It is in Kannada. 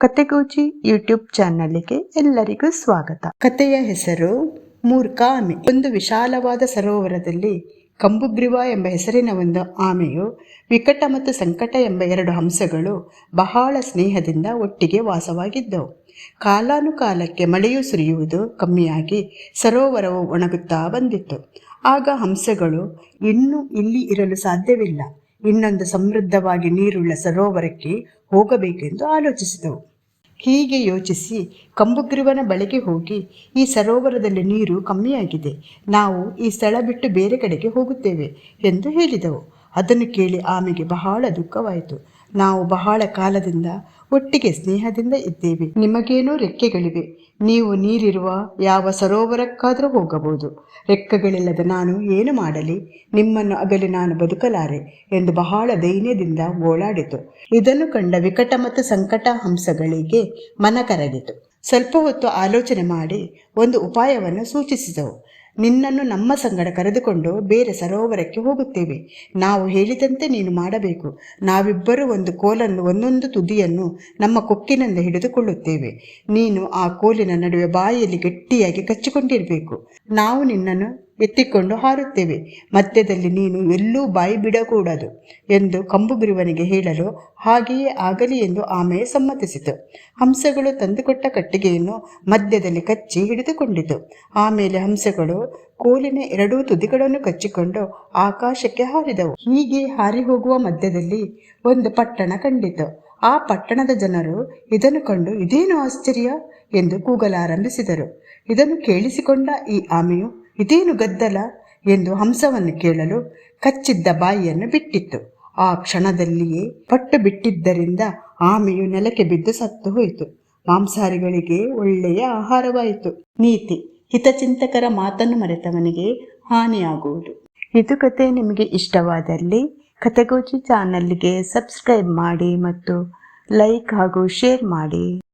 ಕತೆಗೋಜಿ ಯೂಟ್ಯೂಬ್ ಚಾನಲ್ಗೆ ಎಲ್ಲರಿಗೂ ಸ್ವಾಗತ. ಕತೆಯ ಹೆಸರು ಮೂರ್ಖ ಆಮೆ. ಒಂದು ವಿಶಾಲವಾದ ಸರೋವರದಲ್ಲಿ ಕಂಬುಗ್ರೀವ ಎಂಬ ಹೆಸರಿನ ಒಂದು ಆಮೆಯು ವಿಕಟ ಮತ್ತು ಸಂಕಟ ಎಂಬ ಎರಡು ಹಂಸಗಳು ಬಹಳ ಸ್ನೇಹದಿಂದ ಒಟ್ಟಿಗೆ ವಾಸವಾಗಿದ್ದವು. ಕಾಲಾನುಕಾಲಕ್ಕೆ ಮಳೆಯು ಸುರಿಯುವುದು ಕಮ್ಮಿಯಾಗಿ ಸರೋವರವು ಒಣಗುತ್ತಾ ಬಂದಿತ್ತು. ಆಗ ಹಂಸಗಳು ಇನ್ನೂ ಇಲ್ಲಿ ಇರಲು ಸಾಧ್ಯವಿಲ್ಲ. ಇನ್ನೊಂದು ಸಮೃದ್ಧವಾಗಿ ನೀರುಳ್ಳ ಸರೋವರಕ್ಕೆ ಹೋಗಬೇಕೆಂದು ಆಲೋಚಿಸಿದವು. ಹೀಗೆ ಯೋಚಿಸಿ ಕಂಬುಗ್ರೀವನ ಬಳಿಗೆ ಹೋಗಿ ಈ ಸರೋವರದಲ್ಲಿ ನೀರು ಕಮ್ಮಿಯಾಗಿದೆ. ನಾವು ಈ ಸ್ಥಳ ಬಿಟ್ಟು ಬೇರೆ ಕಡೆಗೆ ಹೋಗುತ್ತೇವೆ ಎಂದು ಹೇಳಿದವು. ಅದನ್ನು ಕೇಳಿ ಆಮೆಗೆ ಬಹಳ ದುಃಖವಾಯಿತು. ನಾವು ಬಹಳ ಕಾಲದಿಂದ ಒಟ್ಟಿಗೆ ಸ್ನೇಹದಿಂದ ಇದ್ದೇವೆ. ನಿಮಗೇನೂ ರೆಕ್ಕೆಗಳಿವೆ. ನೀವು ನೀರಿರುವ ಯಾವ ಸರೋವರಕ್ಕಾದರೂ ಹೋಗಬಹುದು. ರೆಕ್ಕೆಗಳಿಲ್ಲದ ನಾನು ಏನು ಮಾಡಲಿ? ನಿಮ್ಮನ್ನು ಅಗಲಿ ನಾನು ಬದುಕಲಾರೆ ಎಂದು ಬಹಳ ದೈನ್ಯದಿಂದ ಗೋಳಾಡಿತು ಇದನ್ನು ಕಂಡ ವಿಕಟ ಮತ್ತು ಸಂಕಟ ಹಂಸಗಳಿಗೆ ಮನ ಕರಗಿತು. ಸ್ವಲ್ಪ ಹೊತ್ತು ಆಲೋಚನೆ ಮಾಡಿ ಒಂದು ಉಪಾಯವನ್ನು ಸೂಚಿಸಿದವು. ನಿನ್ನನ್ನು ನಮ್ಮ ಸಂಗಡ ಕರೆದುಕೊಂಡು ಬೇರೆ ಸರೋವರಕ್ಕೆ ಹೋಗುತ್ತೇವೆ. ನಾವು ಹೇಳಿದಂತೆ ನೀನು ಮಾಡಬೇಕು. ನಾವಿಬ್ಬರು ಒಂದು ಕೋಲನ್ನು, ಒಂದೊಂದು ತುದಿಯನ್ನು ನಮ್ಮ ಕೊಕ್ಕಿನಿಂದ ಹಿಡಿದುಕೊಳ್ಳುತ್ತೇವೆ. ನೀನು ಆ ಕೋಲಿನ ನಡುವೆ ಬಾಯಿಯಲ್ಲಿ ಗಟ್ಟಿಯಾಗಿ ಕಚ್ಚಿಕೊಂಡಿರಬೇಕು. ನಾವು ನಿನ್ನನ್ನು ಎತ್ತಿಕೊಂಡು ಹಾರುತ್ತೇವೆ. ಮಧ್ಯದಲ್ಲಿ ನೀನು ಎಲ್ಲೂ ಬಾಯಿ ಬಿಡಕೂಡದು ಎಂದು ಕಂಬುಗಿರುವನಿಗೆ ಹೇಳಲು ಹಾಗೆಯೇ ಆಗಲಿ ಎಂದು ಆಮೆ ಸಮ್ಮತಿಸಿತು. ಹಂಸಗಳು ತಂದುಕೊಟ್ಟ ಕಟ್ಟಿಗೆಯನ್ನು ಮಧ್ಯದಲ್ಲಿ ಕಚ್ಚಿ ಹಿಡಿದುಕೊಂಡಿತು. ಆಮೇಲೆ ಹಂಸಗಳು ಕೋಲಿನ ಎರಡೂ ತುದಿಗಳನ್ನು ಕಚ್ಚಿಕೊಂಡು ಆಕಾಶಕ್ಕೆ ಹಾರಿದವು. ಹೀಗೆ ಹಾರಿ ಹೋಗುವ ಮಧ್ಯದಲ್ಲಿ ಒಂದು ಪಟ್ಟಣ ಕಂಡಿತು. ಆ ಪಟ್ಟಣದ ಜನರು ಇದನ್ನು ಕಂಡು ಇದೇನು ಆಶ್ಚರ್ಯ ಎಂದು ಕೂಗಲಾರಂಭಿಸಿದರು. ಇದನ್ನು ಕೇಳಿಸಿಕೊಂಡ ಈ ಆಮೆಯು ಇದೇನು ಗದ್ದಲ ಎಂದು ಹಂಸವನ್ನು ಕೇಳಲು ಕಚ್ಚಿದ್ದ ಬಾಯಿಯನ್ನು ಬಿಟ್ಟಿತ್ತು. ಆ ಕ್ಷಣದಲ್ಲಿಯೇ ಪಟ್ಟು ಬಿಟ್ಟಿದ್ದರಿಂದ ಆಮೆಯು ನೆಲಕ್ಕೆ ಬಿದ್ದು ಸತ್ತು ಹೋಯಿತು. ಮಾಂಸಾಹಾರಿಗಳಿಗೆ ಒಳ್ಳೆಯ ಆಹಾರವಾಯಿತು. ನೀತಿ, ಹಿತಚಿಂತಕರ ಮಾತನ್ನು ಮರೆತವನಿಗೆ ಹಾನಿಯಾಗುವುದು. ಇದು ಕತೆ ನಿಮಗೆ ಇಷ್ಟವಾದಲ್ಲಿ ಕತೆಗೋಜಿ ಚಾನಲ್ಗೆ ಸಬ್ಸ್ಕ್ರೈಬ್ ಮಾಡಿ ಮತ್ತು ಲೈಕ್ ಹಾಗೂ ಶೇರ್ ಮಾಡಿ.